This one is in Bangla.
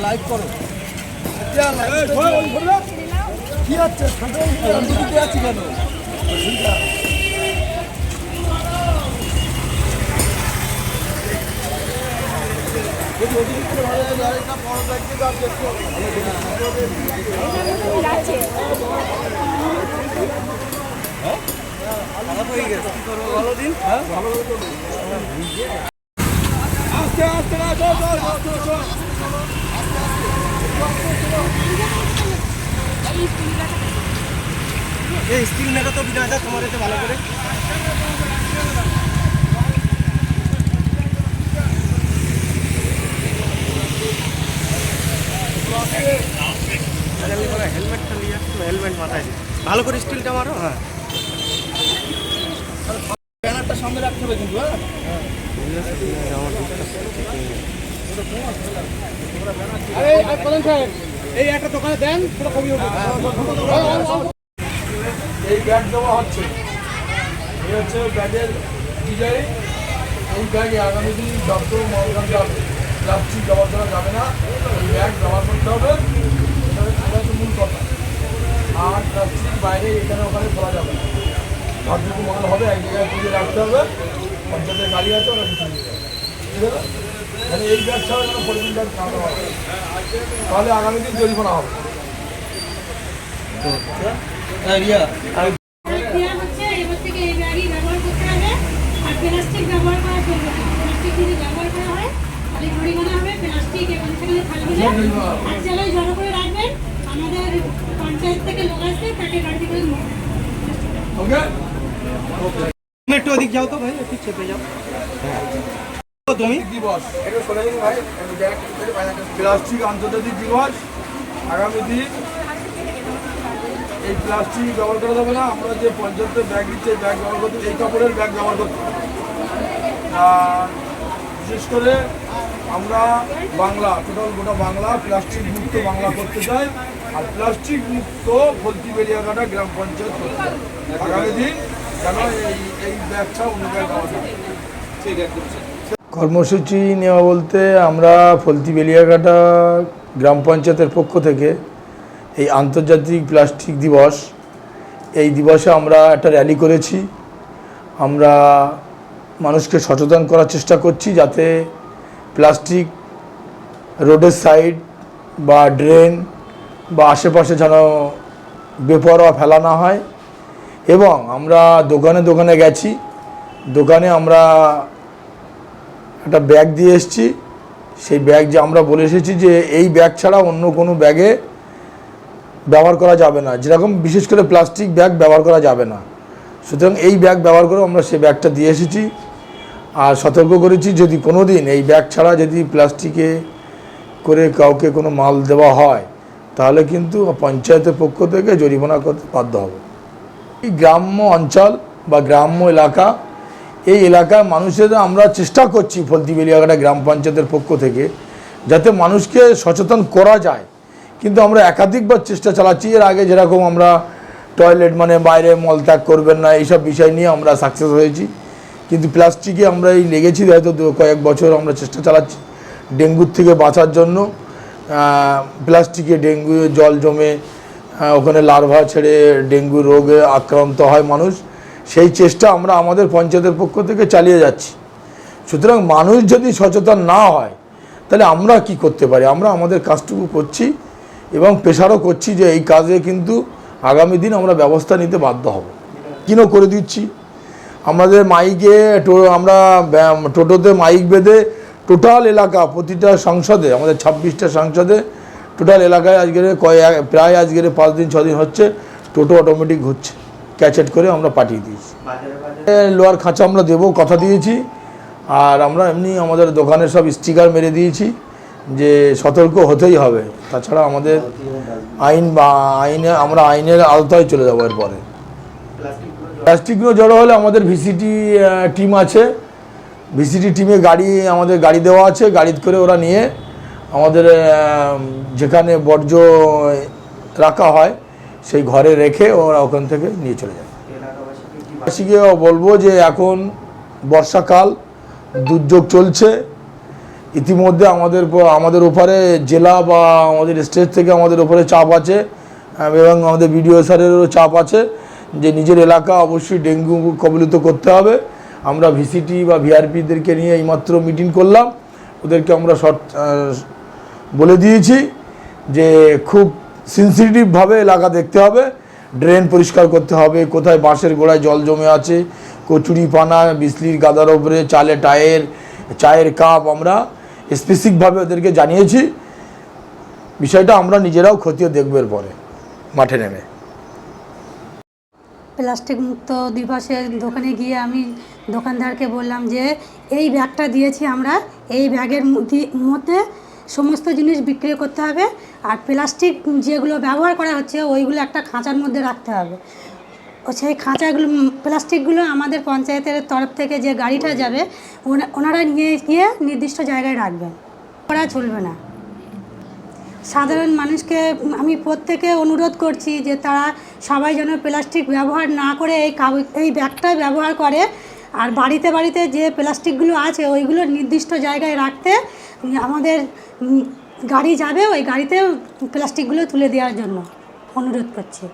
লাইভ করো কি হচ্ছে আছি কেন আস্তে আস্তে না চল চল চল চল এই স্টিল তো বিনা তোমার এতে ভালো করে। হেলমেটটা নিয়ে হেলমেট মাথায় ভালো করে স্টিলটা মারো হ্যাঁ। ব্যানারটা সামনে রাখতে হবে কিন্তু হ্যাঁ। আরে প্রধান সাহেব এই একটা দোকানে দেন পুরো কমিয়ে এই ব্যাগ দেওয়া হচ্ছে এই হচ্ছে ব্যাগের ডিজাইন এই ব্যাগে আগামী দিন যত মলগান যাবে প্লাস্টিক ব্যবহার করা যাবে না এই ব্যাগ ব্যবহার করতে হবে এটা হচ্ছে মূল কথা আর প্লাস্টিক বাইরে এখানে ওখানে ফেলা যাবে না ঘরটুকু মনে হবে এক জায়গায় পুজো রাখতে হবে পঞ্চায়েতের গাড়ি আছে ওরা ঠিক আছে মানে এই ছাড়া যেন পরিমাণ ব্যাগ খাওয়া দাওয়া হবে তাহলে আগামী দিন জরিমানা হবে। প্লাস্টিক ব্যবহার করা চলবে না। প্লাস্টিক যদি ব্যবহার করা হয় তাহলে জরিমানা হবে প্লাস্টিক এবং সেখানে থাকবে না। এক জায়গায় জড়ো করে রাখবেন আমাদের পঞ্চায়েত থেকে লোক আসবে তাকে গাড়ি করে ওকে একটু ওদিক যাও তো ভাই একটু চেপে যাও। তো তুমি? দিবস। এটা শোনা যাবে ভাই প্লাস্টিক আন্তর্জাতিক দিবস আগামী দিন এই প্লাস্টিক ব্যবহার করা যাবে না আমরা যে পঞ্চায়েতের ব্যাগ দিচ্ছি ব্যাগ ব্যবহার করতে এই কাপড়ের ব্যাগ ব্যবহার করতে। আর বিশেষ করে আমরা বাংলা টোটাল গোটা বাংলা প্লাস্টিক মুক্ত বাংলা করতে চাই আর প্লাস্টিক মুক্ত ফলতি বেরিয়াঘাটা গ্রাম পঞ্চায়েত। আগামী দিন যেন এই এই ব্যাগটা অন্য ব্যাগ পাওয়া যায়। কর্মসূচি নেওয়া বলতে আমরা ফলতি বেলিয়াঘাটা গ্রাম পঞ্চায়েতের পক্ষ থেকে এই আন্তর্জাতিক প্লাস্টিক দিবস, এই দিবসে আমরা একটা র্যালি করেছি। আমরা মানুষকে সচেতন করার চেষ্টা করছি যাতে প্লাস্টিক রোডের সাইড বা ড্রেন বা আশেপাশে যেন বেপরোয়া ফেলা না হয়। এবং আমরা দোকানে দোকানে গেছি। দোকানে আমরা একটা ব্যাগ দিয়ে এসেছি। সেই ব্যাগ যে আমরা বলে এসেছি যে এই ব্যাগ ছাড়া অন্য কোনো ব্যাগে ব্যবহার করা যাবে না। যেরকম বিশেষ করে প্লাস্টিক ব্যাগ ব্যবহার করা যাবে না। সুতরাং এই ব্যাগ ব্যবহার করে আমরা সেই ব্যাগটা দিয়ে এসেছি আর সতর্ক করেছি যদি কোনো দিন এই ব্যাগ ছাড়া যদি প্লাস্টিকে করে কাউকে কোনো মাল দেওয়া হয়, তাহলে কিন্তু পঞ্চায়েতের পক্ষ থেকে জরিমানা করতে বাধ্য হবে। এই গ্রাম্য অঞ্চল বা গ্রাম্য এলাকা এই এলাকার মানুষেরা আমরা চেষ্টা করছি ফলতি বেলিয়াঘাটা গ্রাম পঞ্চায়েতের পক্ষ থেকে যাতে মানুষকে সচেতন করা যায়। কিন্তু আমরা একাধিকবার চেষ্টা চালাচ্ছি, এর আগে যেরকম আমরা টয়লেট মানে বাইরে মলত্যাগ করবেন না, এইসব বিষয় নিয়ে আমরা সাকসেস হয়েছি। কিন্তু প্লাস্টিকে আমরা এই লেগেছি, হয়তো কয়েক বছর আমরা চেষ্টা চালাচ্ছি ডেঙ্গুর থেকে বাঁচার জন্য। প্লাস্টিকে ডেঙ্গু, জল জমে ওখানে লার্ভা ছেড়ে ডেঙ্গু রোগে আক্রান্ত হয় মানুষ। সেই চেষ্টা আমরা আমাদের পঞ্চায়েতের পক্ষ থেকে চালিয়ে যাচ্ছি। সুতরাং মানুষ যদি সচেতন না হয়, তাহলে আমরা কি করতে পারি? আমরা আমাদের কাজটুকু করছি এবং পেশারও করছি যে এই কাজে কিন্তু আগামী দিন আমরা ব্যবস্থা নিতে বাধ্য হব। কিনও করে দিচ্ছি? আমাদের মাইকে আমরা টোটোতে মাইক বেঁধে টোটাল এলাকা, প্রতিটা সংসদে, আমাদের ছাব্বিশটা সংসদে টোটাল এলাকায় আজকের কয়েক প্রায় আজকের পাঁচ দিন, ছ দিন হচ্ছে টোটো অটোমেটিক ঘুরছে ক্যাচেট করে আমরা পাঠিয়ে দিয়েছি। লোয়ার খাঁচা আমরা দেবো, কথা দিয়েছি। আর আমরা এমনি আমাদের দোকানের সব স্টিকার মেরে দিয়েছি যে সতর্ক হতেই হবে। তাছাড়া আমাদের আইন বা আইনে, আমরা আইনের আওতায় চলে যাব এরপরে। প্লাস্টিকগুলো জড়ো হলে আমাদের ভিসিটি টিম আছে। ভিসিটি টিমে গাড়ি, আমাদের গাড়ি দেওয়া আছে গাড়ি করে ওরা নিয়ে আমাদের যেখানে বর্জ্য রাখা হয় সেই ঘরে রেখে ওরা ওখান থেকে নিয়ে চলে যায়। বাসীকে বলব? যে এখন বর্ষাকাল, দুর্যোগ চলছে। ইতিমধ্যে আমাদের আমাদের ওপারে জেলা বা আমাদের স্টেট থেকে আমাদের ওপরে চাপ আছে এবং আমাদের বিডিও স্যারেরও চাপ আছে যে নিজের এলাকা অবশ্যই ডেঙ্গু কবলিত করতে হবে। আমরা ভিসিটি বা ভিআরপিদেরকে নিয়ে এইমাত্র মিটিং করলাম। ওদেরকে আমরা শর্ট বলে দিয়েছি যে খুব সেন্সিটিভভাবে এলাকা দেখতে হবে ড্রেন পরিষ্কার করতে হবে, কোথায় বাঁশের গোড়ায় জল জমে আছে কচুরি পানা বিসলির গাদার ওপরে চালে টায়ের, চায়ের কাপ আমরা স্পেসিফিকভাবে ওদেরকে জানিয়েছি। বিষয়টা আমরা নিজেরাও খতিয়ে দেখব পরে মাঠে নেমে। প্লাস্টিক মুক্ত দিবসের দোকানে গিয়ে আমি দোকানদারকে বললাম যে, এই ব্যাগটা দিয়েছি আমরা, এই ব্যাগের মধ্যে সমস্ত জিনিস বিক্রি করতে হবে আর প্লাস্টিক যেগুলো ব্যবহার করা হচ্ছে ওইগুলো একটা খাঁচার মধ্যে রাখতে হবে। ও সেই খাঁচাগুলো, প্লাস্টিকগুলো আমাদের পঞ্চায়েতের তরফ থেকে যে গাড়িটা যাবে, ওনা- ওনারা নিয়ে গিয়ে নির্দিষ্ট জায়গায় রাখবেন করা চলবে না। সাধারণ মানুষকে আমি প্রত্যেকে অনুরোধ করছি যে তারা সবাই যেন প্লাস্টিক ব্যবহার না করে এই এই ব্যাগটা ব্যবহার করে আর বাড়িতে বাড়িতে যে প্লাস্টিকগুলো আছে, ওইগুলো নির্দিষ্ট জায়গায় রাখতে আমাদের গাড়ি যাবে ওই গাড়িতে প্লাস্টিকগুলো তুলে দেওয়ার জন্য অনুরোধ করছি।